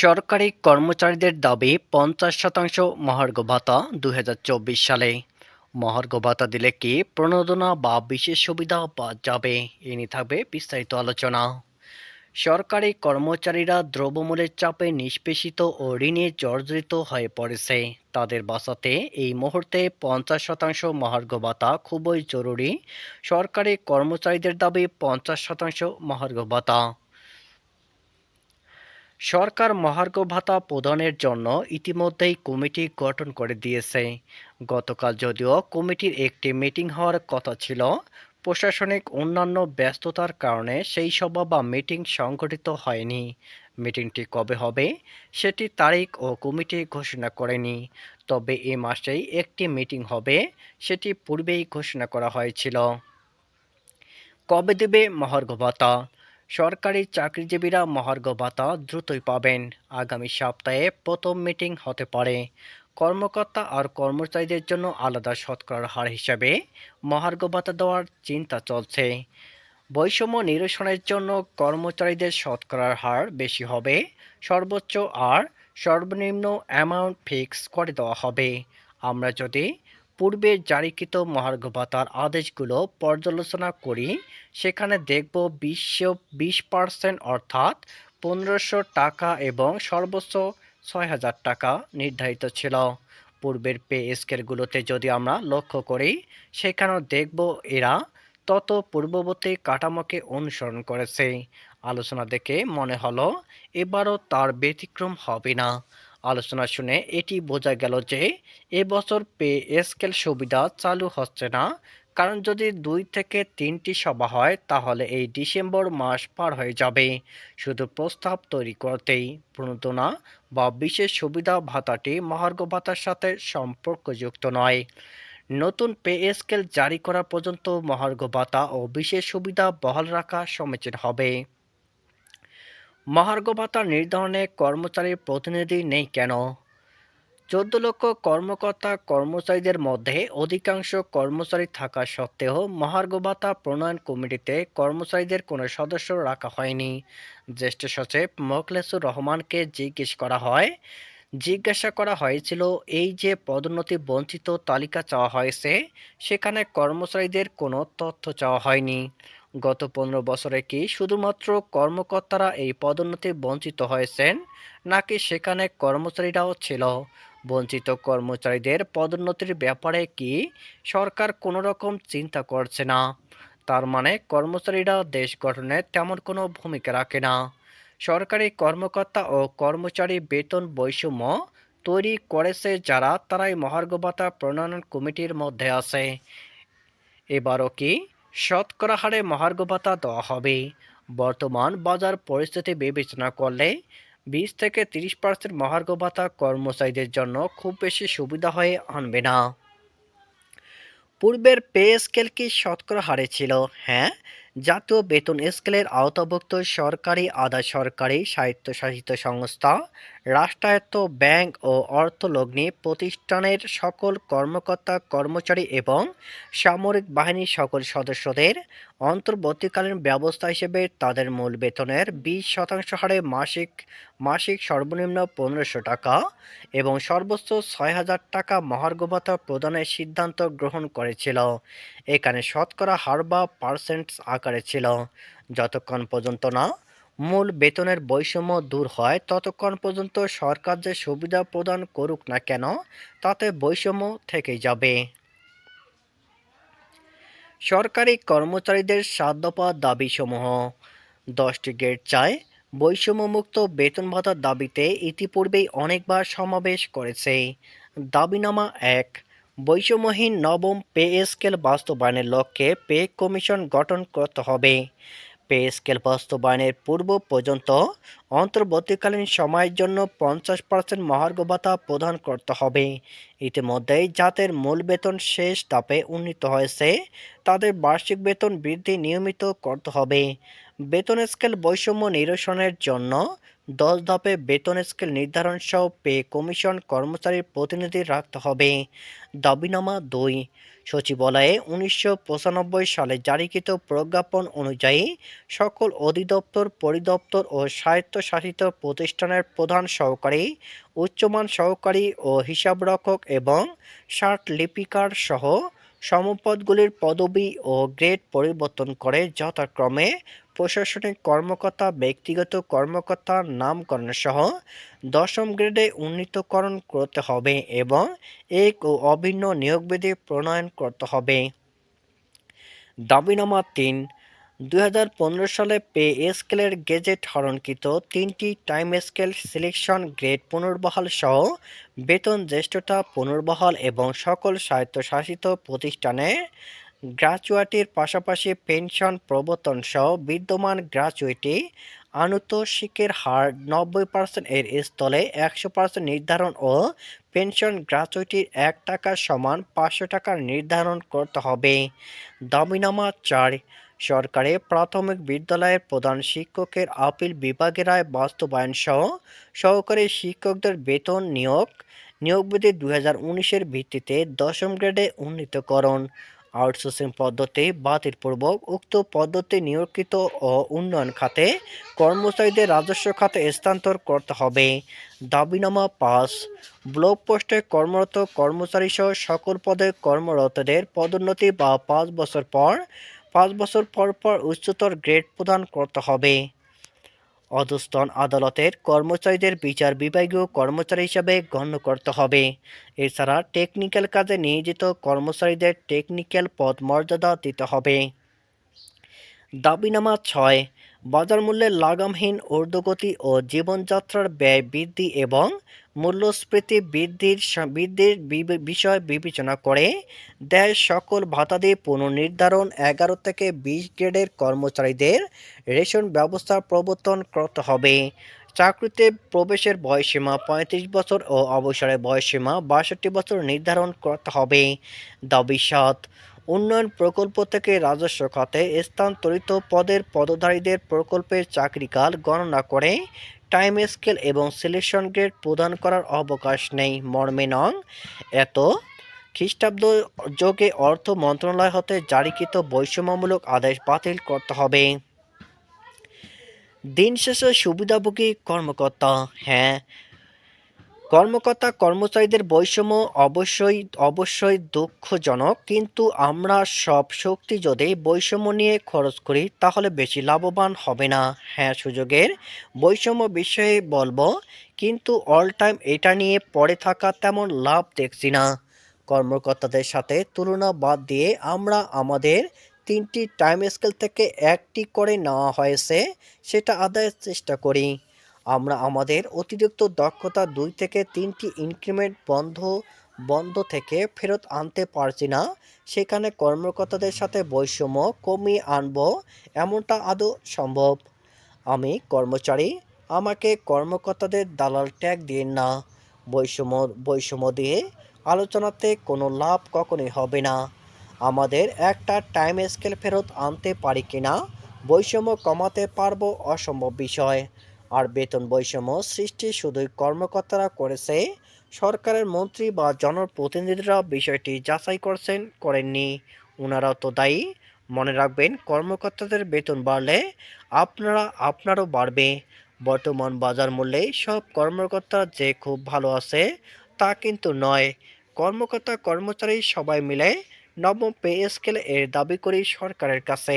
সরকারি কর্মচারীদের দাবি পঞ্চাশ শতাংশ মহার্ঘ ভাতা দু হাজার চব্বিশ সালে। মহার্ঘ ভাতা দিলে কি প্রণোদনা বা বিশেষ সুবিধা পাওয়া যাবে? এ নিয়ে থাকবে বিস্তারিত আলোচনা। সরকারি কর্মচারীরা দ্রব্যমূল্যের চাপে নিষ্পেষিত ও ঋণে জর্জরিত হয়ে পড়েছে। তাদের বাঁচাতে এই মুহূর্তে পঞ্চাশ শতাংশ মহার্ঘ ভাতা খুবই জরুরি। সরকারি কর্মচারীদের দাবি পঞ্চাশ শতাংশ মহার্ঘ ভাতা। সরকার মহার্ঘ ভাতা প্রদানের জন্য ইতিমধ্যেই কমিটি গঠন করে দিয়েছে। গতকাল যদিও কমিটির একটি মিটিং হওয়ার কথা ছিল, প্রশাসনিক অন্যান্য ব্যস্ততার কারণে সেই সভা বা মিটিং সংগঠিত হয়নি। মিটিংটি কবে হবে সেটি তারিখ ও কমিটি ঘোষণা করেনি। তবে এ মাসেই একটি মিটিং হবে সেটি পূর্বেই ঘোষণা করা হয়েছিল। কবে দেবে মহার্ঘ ভাতা? সরকারি চাকরিজীবীরা মহার্ঘ ভাতা দ্রুতই পাবেন। আগামী সপ্তাহে প্রথম মিটিং হতে পারে। কর্মকর্তা আর কর্মচারীদের জন্য আলাদা শতকরার হার হিসাবে মহার্ঘ ভাতা দেওয়ার চিন্তা চলছে। বৈষম্য নিরসনের জন্য কর্মচারীদের শতকরার হার বেশি হবে। সর্বোচ্চ আর সর্বনিম্ন অ্যামাউন্ট ফিক্স করে দেওয়া হবে। আমরা যদি পূর্বে জারিকৃত মহার্ঘ ভাতার আদেশগুলো পর্যালোচনা করি, সেখানে দেখব বিশ্ব বিশ পার্সেন্ট অর্থাৎ পনেরোশো টাকা এবং সর্বোচ্চ ছয় হাজার টাকা নির্ধারিত ছিল। পূর্বের পে স্কেলগুলোতে যদি আমরা লক্ষ্য করি, সেখানেও দেখব এরা তত পূর্ববর্তী কাঠামোকে অনুসরণ করেছে। আলোচনা দেখে মনে হলো, এবারও তার ব্যতিক্রম হবে না। আলোচনা শুনে এটি বোঝা গেল যে এবছর পে স্কেল সুবিধা চালু হচ্ছে না। কারণ যদি দুই থেকে তিনটি সভা হয়, তাহলে এই ডিসেম্বর মাস পার হয়ে যাবে। শুধু প্রস্তাব তৈরি করতেই। প্রণোদনা বা বিশেষ সুবিধা ভাতাটি মহার্ঘ ভাতার সাথে সম্পর্কযুক্ত নয়। নতুন পে স্কেল জারি করা পর্যন্ত মহার্ঘ ভাতা ও বিশেষ সুবিধা বহাল রাখা সমীচীন হবে। মহার্ঘ ভাতা নির্ধারণে কর্মচারীর প্রতিনিধি নেই কেন? চোদ্দ লক্ষ কর্মকর্তা কর্মচারীদের মধ্যে অধিকাংশ কর্মচারী থাকা সত্ত্বেও মহার্ঘ ভাতা প্রণয়ন কমিটিতে কর্মচারীদের কোনো সদস্য রাখা হয়নি। জ্যেষ্ঠ সচিব মোখলেসুর রহমানকে জিজ্ঞেস করা হয়, জিজ্ঞাসা করা হয়েছিল, এই যে পদোন্নতি বঞ্চিত তালিকা চাওয়া হয়েছে, সেখানে কর্মচারীদের কোনো তথ্য চাওয়া হয়নি। গত পনেরো বছরে কি শুধুমাত্র কর্মকর্তারা এই পদোন্নতি বঞ্চিত হয়েছেন, নাকি সেখানে কর্মচারীরাও ছিল? বঞ্চিত কর্মচারীদের পদোন্নতির ব্যাপারে কি সরকার কোনো রকম চিন্তা করছে না? তার মানে কর্মচারীরা দেশ গঠনে তেমন কোনো ভূমিকা রাখে না। সরকারি কর্মকর্তা ও কর্মচারী বেতন বৈষম্য তৈরি করেছে যারা, তারাই মহার্ঘ ভাতা প্রণয়ন কমিটির মধ্যে আছে। এবারও কি শতকরা হারে মহার্ঘ ভাতা দেওয়া হবে। বর্তমান বাজার পরিস্থিতি বিবেচনা করলে বিশ থেকে তিরিশ পার্সেন্ট মহার্ঘ ভাতা কর্মচারীদের জন্য খুব বেশি সুবিধা হয়ে আনবে না। পূর্বের পে স্কেল কি শতকরা হারে ছিল? হ্যাঁ জাতীয় বেতন স্কেলের আওতাভুক্ত সরকারি আধা সরকারি স্বায়ত্তশাসিত সংস্থা, রাষ্ট্রায়ত্ত ব্যাংক ও অর্থলগ্নি প্রতিষ্ঠানের সকল কর্মকর্তা, কর্মচারী এবং সামরিক বাহিনীর সকল সদস্যদের অন্তর্বর্তীকালীন ব্যবস্থা হিসেবে তাদের মূল বেতনের বিশ শতাংশ হারে মাসিক মাসিক সর্বনিম্ন পনেরোশো টাকা এবং সর্বোচ্চ ছয় হাজার টাকা মহার্ঘ ভাতা প্রদানের সিদ্ধান্ত গ্রহণ করেছিল। এখানে শতকরা হার বা পার্সেন্ট আকারে ছিল। যতক্ষণ পর্যন্ত না মূল বেতনের বৈষম্য দূর হয়, ততক্ষণ পর্যন্ত সরকার যে সুবিধা প্রদান করুক না কেন, তাতে বৈষম্য থেকেই যাবে। সরকারি কর্মচারীদের সাত দফা দাবিসমূহ। দশটি গেট চায় বৈষম্যমুক্ত বেতন ভাতার দাবিতে ইতিপূর্বেই অনেকবার সমাবেশ করেছে। দাবিনামা এক বৈষম্যহীন নবম পে স্কেল বাস্তবায়নের লক্ষ্যে পে কমিশন গঠন করতে হবে। পে স্কেল বাস্তবায়নের পূর্ব পর্যন্ত অন্তর্বর্তীকালীন সময়ের জন্য পঞ্চাশ পার্সেন্ট মহার্ঘ ভাতা প্রদান করতে হবে। ইতিমধ্যেই যাদের মূল বেতন শেষ ধাপে উন্নীত হয়েছে। তাদের বার্ষিক বেতন বৃদ্ধি নিয়মিত করতে হবে। বেতন স্কেল বৈষম্য নিরসনের জন্য দশ ধাপে বেতন স্কেল নির্ধারণ সহ পে কমিশন কর্মচারীর প্রতিনিধি রাখতে হবে। দাবিনামা দুই। সচিবালয়ে উনিশশো পঁচানব্বই সালে জারিকৃত প্রজ্ঞাপন অনুযায়ী সকল অধিদপ্তর, পরিদপ্তর ও স্বায়ত্তশাসিত প্রতিষ্ঠানের প্রধান সহকারী, উচ্চমান সহকারী ও হিসাবরক্ষক এবং ষাট লিপিকার সহ সমপদগুলির পদবি ও গ্রেড পরিবর্তন করে যথাক্রমে প্রশাসনিক কর্মকর্তা, ব্যক্তিগত কর্মকর্তার নামকরণ সহ দশম গ্রেডে উন্নীতকরণ করতে হবে এবং এক ও অভিন্ন নিয়োগবিধি প্রণয়ন করতে হবে। দাবিনামা তিন দু হাজার পনেরো সালে পে স্কেলের গেজেট হরণকৃত তিনটি টাইম স্কেল সিলেকশন গ্রেড পুনর্বহাল সহ বেতন জ্যেষ্ঠতা পুনর্বহাল এবং সকল স্বায়ত্তশাসিত প্রতিষ্ঠানে গ্র্যাচুইটির পাশাপাশি পেনশন প্রবর্তন সহ বিদ্যমান গ্র্যাচুইটি আনুতোষিকের হার নব্বই পার্সেন্ট এর স্থলে একশো পার্সেন্ট নির্ধারণ ও পেনশন গ্র্যাচুইটির এক টাকা সমান পাঁচশো টাকার নির্ধারণ করতে হবে। দাবিনামা চার সরকারি প্রাথমিক বিদ্যালয়ের প্রধান শিক্ষকের আপিল বিভাগের রায় বাস্তবায়ন সহ সহকারী শিক্ষকদের বেতন নিয়োগ নিয়োগবিধি দুই হাজার উনিশের ভিত্তিতে দশম গ্রেডে উন্নীতকরণ, আউটসোর্সিং পদ্ধতি বাতিলপূর্বক উক্ত পদ্ধতি নিয়োগকৃত ও উন্নয়ন খাতে কর্মচারীদের রাজস্ব খাতে স্থানান্তর করতে হবে। দাবিনামা পাস। ব্লক পোস্টে কর্মরত কর্মচারী সহ সকল পদে কর্মরতদের পদোন্নতি বা পাঁচ বছর পর পাঁচ বছর পর পর উচ্চতর গ্রেড প্রদান করতে হবে। অধস্তন আদালতের কর্মচারীদের বিচার বিভাগীয় কর্মচারী হিসাবে গণ্য করতে হবে। এছাড়া টেকনিক্যাল কাজে নিয়োজিত কর্মচারীদের টেকনিক্যাল পদ মর্যাদা দিতে হবে। দাবিনামা ছয় বাজার মূল্যের লাগামহীন ঊর্ধ্বগতি ও জীবনযাত্রার ব্যয় বৃদ্ধি এবং মূল্যস্ফীতি বৃদ্ধির বৃদ্ধির বিষয় বিবেচনা করে দেয় সকল ভাতাদি পুনর্নির্ধারণ এগারো থেকে বিশ গ্রেডের কর্মচারীদের রেশন ব্যবস্থা প্রবর্তন করতে হবে। চাকরিতে প্রবেশের বয়সীমা পঁয়ত্রিশ বছর ও অবসরের বয়সীমা বাষট্টি বছর নির্ধারণ করতে হবে। দাবি সাত। উন্নয়ন প্রকল্প থেকে রাজস্ব খাতে স্থানান্তরিত পদের পদধারীদের প্রকল্পের চাকরিকাল গণনা করে টাইম স্কেল এবং সিলেকশন গ্রেড প্রদান করার অবকাশ নেই মর্মে নং। এত খ্রিস্টাব্দ যোগে অর্থ মন্ত্রণালয় হতে জারিকৃত বৈষম্যমূলক আদেশ বাতিল করতে হবে। দিন শেষে সুবিধাভোগী কর্মকর্তা হ্যাঁ কর্মকর্তা, কর্মচারীদের বৈষম্য অবশ্যই অবশ্যই দুঃখজনক, কিন্তু আমরা সব শক্তি যদি বৈষম্য নিয়ে খরচ করি, তাহলে বেশি লাভবান হবে না। হ্যাঁ সুযোগের বৈষম্য বিষয়ে বলব, কিন্তু অল টাইম এটা নিয়ে পড়ে থাকা তেমন লাভ দেখছি না। কর্মকর্তাদের সাথে তুলনা বাদ দিয়ে আমরা আমাদের তিনটি টাইম স্কেল থেকে একটি করে নেওয়া হয়েছে, সেটা আদায়ের চেষ্টা করি। আমরা আমাদের অতিরিক্ত দক্ষতা দুই থেকে তিনটি ইনক্রিমেন্ট বন্ধ বন্ধ থেকে ফেরত আনতে পারছি না। সেখানে কর্মকর্তাদের সাথে বৈষম্য কমিয়ে আনব, এমনটা আদৌ সম্ভব? আমি কর্মচারী, আমাকে কর্মকর্তাদের দালাল ট্যাগ দিন না। বৈষম্য বৈষম্য দিয়ে আলোচনাতে কোনো লাভ কখনোই হবে না। আমাদের একটা টাইম স্কেল ফেরত আনতে পারি কিনা? বৈষম্য কমাতে পারব অসম্ভব বিষয়। আর বেতন বৈষম্য সৃষ্টি শুধুই কর্মকর্তারা করেছে, সরকারের মন্ত্রী বা জনপ্রতিনিধিরা বিষয়টি যাচাই করছেন, করেননি। ওনারাও তো দায়ী। মনে রাখবেন, কর্মকর্তাদের বেতন বাড়লে আপনারা আপনারও বাড়বে। বর্তমান বাজার মূল্যে সব কর্মকর্তা যে খুব ভালো আছে, তা কিন্তু নয়। কর্মকর্তা কর্মচারী সবাই মিলে নবম পে স্কেল এর দাবি করি সরকারের কাছে।